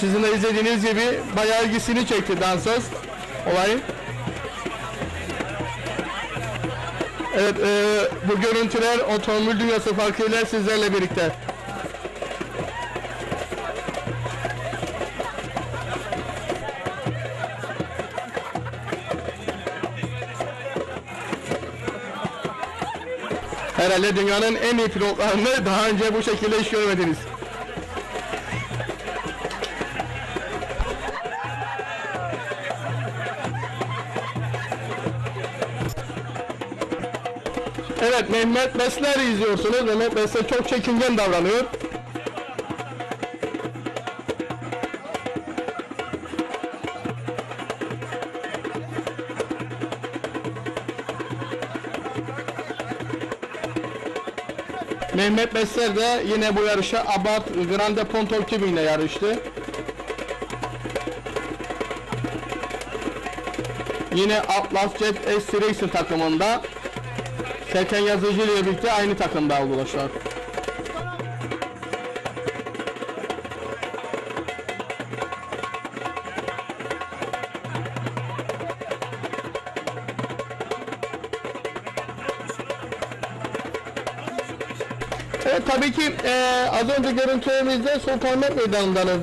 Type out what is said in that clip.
Sizin de izlediğiniz gibi bayağı ilgisini çekti dansöz olayı. Evet, e, bu görüntüler otomobil dünyası farkıyla sizlerle birlikte. Herhalde dünyanın en iyi pilotlarını daha önce bu şekilde hiç görmediniz. Evet Mehmet Besler'i izliyorsunuz. Mehmet Besler çok çekingen davranıyor. Mehmet Besler de yine bu yarışa Abarth Grande Ponto 2000 ile yarıştı. Yine Atlas Jet S Racer takımında Serkan Yazıcı ile birlikte aynı takımda oldular. Evet tabii ki eee az önce görüntülerimizde Sultanahmet Meydanı'ndanız.